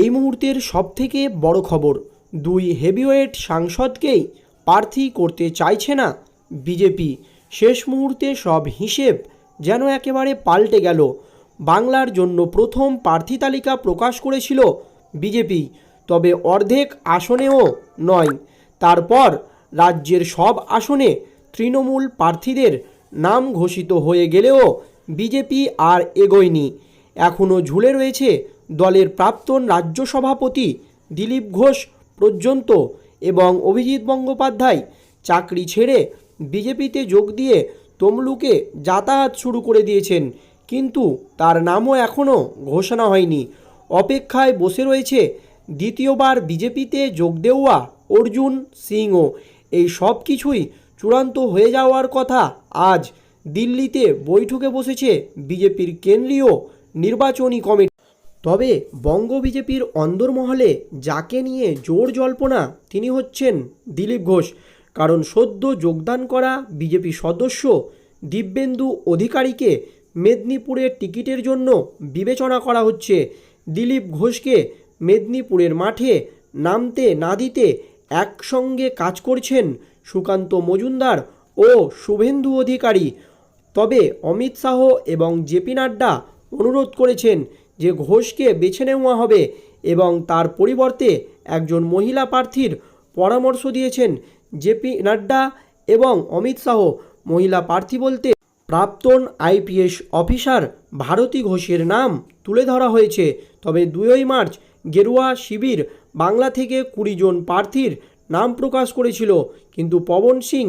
এই মুহূর্তের সবথেকে বড় খবর, দুই হেভিওয়েট সাংসদকেই প্রার্থী করতে চাইছে না বিজেপি। শেষ মুহূর্তে সব হিসেব যেন একেবারে পাল্টে গেল। বাংলার জন্য প্রথম প্রার্থী তালিকা প্রকাশ করেছিল বিজেপি, তবে অর্ধেক আসনেও নয়। তারপর রাজ্যের সব আসনে তৃণমূল প্রার্থীদের নাম ঘোষিত হয়ে গেলেও বিজেপি আর এগোয়নি। এখনও ঝুলে রয়েছে দলের প্রাক্তন রাজ্য সভাপতি দিলীপ ঘোষ পর্যন্ত এবং অভিজিৎ বন্দ্যোপাধ্যায় চাকরি ছেড়ে বিজেপিতে যোগ দিয়ে তমলুকে যাতায়াত শুরু করে দিয়েছেন। কিন্তু তার নামও এখনও ঘোষণা হয়নি। অপেক্ষায় বসে রয়েছে দ্বিতীয়বার বিজেপিতে যোগ দেওয়া অর্জুন সিংও। এই সব কিছুই চূড়ান্ত হয়ে যাওয়ার কথা আজ দিল্লিতে বৈঠকে বসেছে বিজেপির কেন্দ্রীয় নির্বাচনী কমিটি। তবে বঙ্গ বিজেপির অন্দরমহলে যাকে নিয়ে জোর জল্পনা, তিনি হচ্ছেন দিলীপ ঘোষ। কারণ সদ্য যোগদান করা বিজেপি সদস্য দিব্যেন্দু অধিকারীকে মেদিনীপুরের টিকিটের জন্য বিবেচনা করা হচ্ছে। দিলীপ ঘোষকে মেদিনীপুরের মাঠে নামতে না দিতে একসঙ্গে কাজ করছেন সুকান্ত মজুমদার ও শুভেন্দু অধিকারী। তবে অমিত শাহ এবং জেপি নাড্ডা অনুরোধ করেছেন যে ঘোষকে বেছে নেওয়া হবে এবং তার পরিবর্তে একজন মহিলা প্রার্থীর পরামর্শ দিয়েছেন জেপি নাড্ডা এবং অমিত শাহ। মহিলা প্রার্থী বলতে প্রাক্তন আইপিএস অফিসার ভারতী ঘোষের নাম তুলে ধরা হয়েছে। তবে দুই মার্চ গেরুয়া শিবির বাংলা থেকে কুড়ি জন প্রার্থীর নাম প্রকাশ করেছিল। কিন্তু পবন সিং,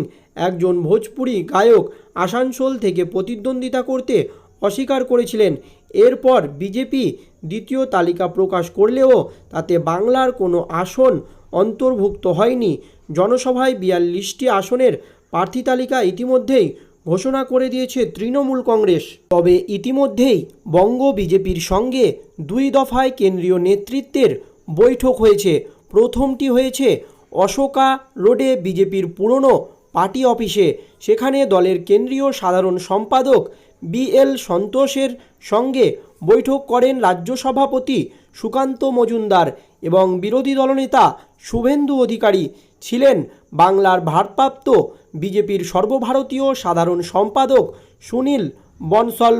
একজন ভোজপুরি গায়ক আসানসোল থেকে প্রতিদ্বন্দ্বিতা করতে অস্বীকার করেছিলেন। এরপর বিজেপি দ্বিতীয় তালিকা প্রকাশ করলেও তাতে বাংলার কোনো আসন অন্তর্ভুক্ত হয়নি। জনসভায় বিয়াল্লিশটি আসনের প্রার্থী তালিকা ইতিমধ্যেই ঘোষণা করে দিয়েছে তৃণমূল কংগ্রেস। তবে ইতিমধ্যেই বঙ্গ বিজেপির সঙ্গে দুই দফায় কেন্দ্রীয় নেতৃত্বের বৈঠক হয়েছে। প্রথমটি হয়েছে অশোকা রোডে বিজেপির পুরনো পার্টি অফিসে। সেখানে দলের কেন্দ্রীয় সাধারণ সম্পাদক বিএল সন্তোষের সঙ্গে বৈঠক করেন রাজ্য সভাপতি সুকান্ত মজুমদার এবং বিরোধী দলনেতা শুভেন্দু অধিকারী ছিলেন বাংলার ভারপ্রাপ্ত বিজেপির সর্বভারতীয় সাধারণ সম্পাদক সুনীল বনসল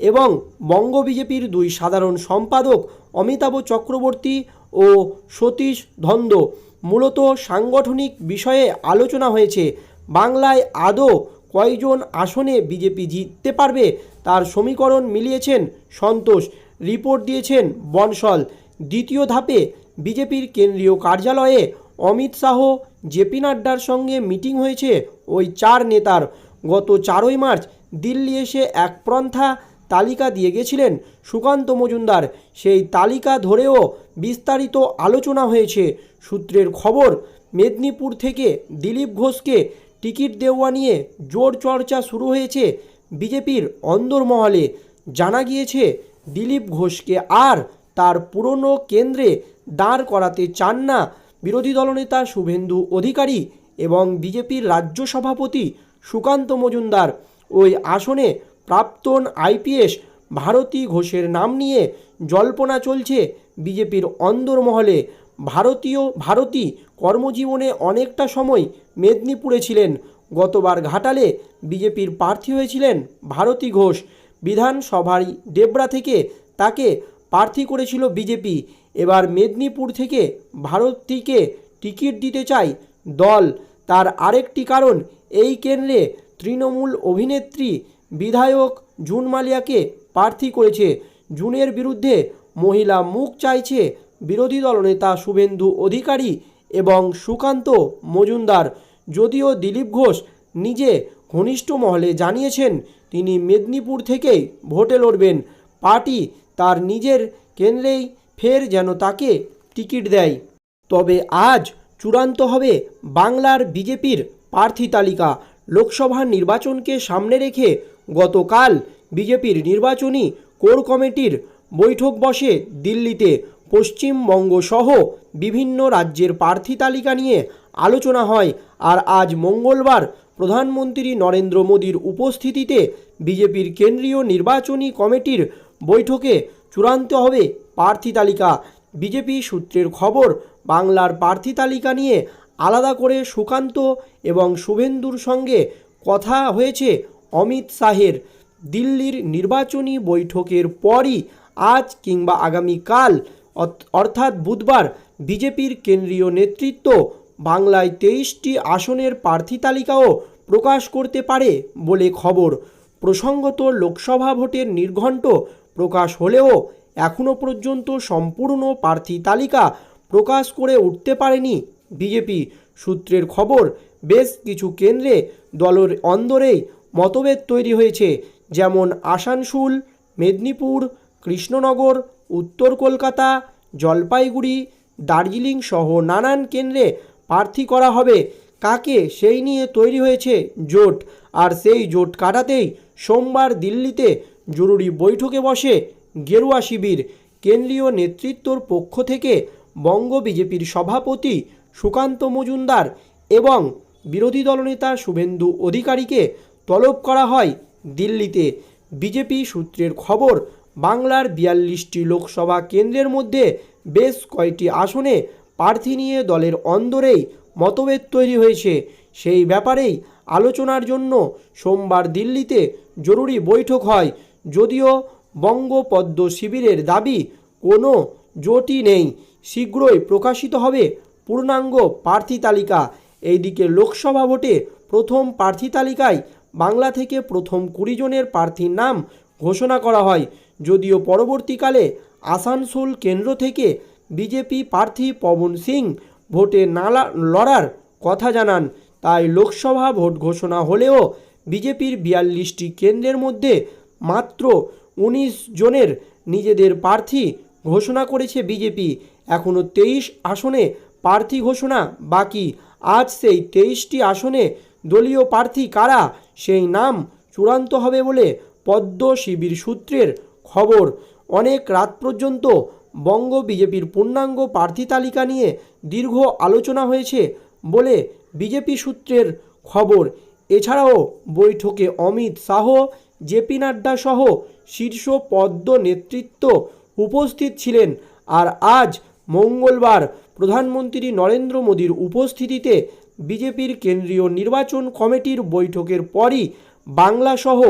এবং বঙ্গ বিজেপির দুই সাধারণ সম্পাদক অমিতাভ চক্রবর্তী ও সতীশ ধন্দ। মূলত সাংগঠনিক বিষয়ে আলোচনা হয়েছে। বাংলায় আদৌ কয়জন আসনে বিজেপি জিততে পারবে তার সমীকরণ মিলিয়েছেন সন্তোষ। রিপোর্ট দিয়েছেন বনসল দ্বিতীয় ধাপে বিজেপির কেন্দ্রীয় কার্যালয়ে অমিত শাহ, জেপি নাড্ডার সঙ্গে মিটিং হয়েছে ওই চার নেতার। গত চারই মার্চ দিল্লি এসে এক প্রন্থা তালিকা দিয়ে গেছিলেন সুকান্ত মজুমদার। সেই তালিকা ধরেও বিস্তারিত আলোচনা হয়েছে। সূত্রের খবর, মেদিনীপুর থেকে দিলীপ ঘোষকে টিকিট দেওয়া নিয়ে জোর চর্চা শুরু হয়েছে বিজেপির অন্দরমহলে। জানা গিয়েছে, দিলীপ ঘোষকে আর তার পুরনো কেন্দ্রে দাঁড় করাতে চান না বিরোধী দলনেতা শুভেন্দু অধিকারী এবং বিজেপির রাজ্য সভাপতি সুকান্ত মজুমদার। ওই আসনে প্রাক্তন আইপিএস ভারতী ঘোষের নাম নিয়ে জল্পনা চলছে বিজেপির অন্দরমহলে। ভারতীয়, ভারতী কর্মজীবনে অনেকটা সময় মেদিনীপুরে ছিলেন। গতবার ঘাটালে বিজেপির প্রার্থী হয়েছিলেন ভারতী ঘোষ। বিধানসভার ডেবরা থেকে তাকে প্রার্থী করেছিল বিজেপি। এবার মেদিনীপুর থেকে ভারতীকে টিকিট দিতে চায় দল। তার আরেকটি কারণ, এই কেন্দ্রে তৃণমূল অভিনেত্রী, বিধায়ক জুন মালিয়াকে প্রার্থী করেছে। জুনের বিরুদ্ধে মহিলা মুখ চাইছে বিরোধী দলনেতা শুভেন্দু অধিকারী এবং সুকান্ত মজুমদার, যদিও দিলীপ ঘোষ নিজে ঘনিষ্ঠ মহলে জানিয়েছেন, তিনি মেদিনীপুর থেকেই ভোটে লড়বেন। পার্টি তার নিজের কেন্দ্রেই ফের যেন তাকে টিকিট দেয়। তবে আজ চূড়ান্ত হবে বাংলার বিজেপির প্রার্থী তালিকা। লোকসভা নির্বাচনকে সামনে রেখে গতকাল বিজেপির নির্বাচনী কোর কমিটির বৈঠক বসে দিল্লিতে। পশ্চিমবঙ্গ সহ বিভিন্ন রাজ্যের প্রার্থী তালিকা নিয়ে আলোচনা হয় আর আজ মঙ্গলবার প্রধানমন্ত্রী নরেন্দ্র মোদীর উপস্থিতিতে বিজেপির কেন্দ্রীয় নির্বাচনী কমিটির বৈঠকে চূড়ান্ত হবে প্রার্থী তালিকা। বিজেপি সূত্রের খবর, বাংলার প্রার্থী তালিকা নিয়ে আলাদা করে সুকান্ত এবং শুভেন্দুর সঙ্গে কথা হয়েছে অমিত শাহের। দিল্লির নির্বাচনী বৈঠকের পরই আজ কিংবা আগামীকাল অর্থাৎ বুধবার বিজেপির কেন্দ্রীয় নেতৃত্ব বাংলায় তেইশটি আসনের প্রার্থী তালিকাও প্রকাশ করতে পারে বলে খবর। প্রসঙ্গত লোকসভা ভোটের নির্ঘণ্ট প্রকাশ হলেও এখনও পর্যন্ত সম্পূর্ণ প্রার্থী তালিকা প্রকাশ করে উঠতে পারেনি বিজেপি। সূত্রের খবর, বেশ কিছু কেন্দ্রে দলের অন্দরেই মতভেদ তৈরি হয়েছে। যেমন আসানসোল, মেদিনীপুর, কৃষ্ণনগর উত্তর কলকাতা, জলপাইগুড়ি, দার্জিলিং সহ নানান কেন্দ্রে প্রার্থী করা হবে। কাকে? সেই নিয়ে তৈরি হয়েছে জোট। আর সেই জোট কাটাতেই সোমবার দিল্লিতে জরুরি বৈঠকে বসে গেরুয়া শিবির। কেন্দ্রীয় নেতৃত্বর পক্ষ থেকে বঙ্গ বিজেপির সভাপতি সুকান্ত মজুমদার এবং বিরোধী দলনেতা শুভেন্দু অধিকারীকে তলব করা হয় দিল্লিতে। বিজেপি সূত্রের খবর বাংলার বিয়াল্লিশটি লোকসভা কেন্দ্রের মধ্যে বেশ কয়েকটি আসনে প্রার্থী নিয়ে দলের অন্দরেই মতভেদ তৈরি হয়েছে। সেই ব্যাপারেই আলোচনার জন্য সোমবার দিল্লিতে জরুরি বৈঠক হয়। যদিও বঙ্গপদ্ম শিবিরের দাবি কোনো জোটই নেই। শীঘ্রই প্রকাশিত হবে পূর্ণাঙ্গ প্রার্থী তালিকা। এইদিকে লোকসভা ভোটে প্রথম প্রার্থী তালিকায় বাংলা থেকে প্রথম কুড়ি জনের প্রার্থীর নাম ঘোষণা করা হয়। যদিও পরবর্তীকালে আসানসোল কেন্দ্র থেকে বিজেপি প্রার্থী পবন সিং ভোটে না লড়ার কথা জানান, তাই লোকসভা ভোট ঘোষণা হলেও বিজেপির বিয়াল্লিশটি কেন্দ্রের মধ্যে মাত্র উনিশ জনের নিজেদের প্রার্থী ঘোষণা করেছে বিজেপি। এখনও তেইশ আসনে প্রার্থী ঘোষণা বাকি। আজ সেই তেইশটি আসনে দলীয় প্রার্থী কারা, সেই নাম চূড়ান্ত হবে বলে পদ্ম শিবির সূত্রের খবর, অনেক রাত পর্যন্ত বঙ্গ বিজেপির পূর্ণাঙ্গ প্রার্থী তালিকা নিয়ে দীর্ঘ আলোচনা হয়েছে বলে বিজেপি সূত্রের খবর। এছাড়াও বৈঠকে অমিত শাহ, জেপি নাড্ডা সহ শীর্ষ পদ্ম নেতৃত্ব উপস্থিত ছিলেন আর আজ মঙ্গলবার প্রধানমন্ত্রী নরেন্দ্র মোদীর উপস্থিতিতে বিজেপির কেন্দ্রীয় নির্বাচন কমিটির বৈঠকের পরই বাংলাসহ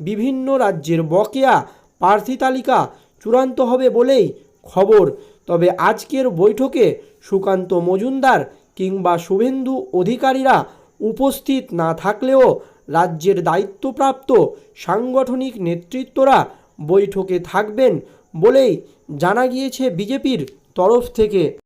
বিভিন্ন রাজ্যের বকেয়া প্রার্থী তালিকা চূড়ান্ত হবে বলেই খবর। তবে আজকের বৈঠকে সুকান্ত মজুমদার কিংবা শুভেন্দু অধিকারীরা উপস্থিত না থাকলেও রাজ্যের দায়িত্বপ্রাপ্ত সাংগঠনিক নেতৃত্বরা বৈঠকে থাকবেন বলেই জানা গিয়েছে বিজেপির তরফ থেকে।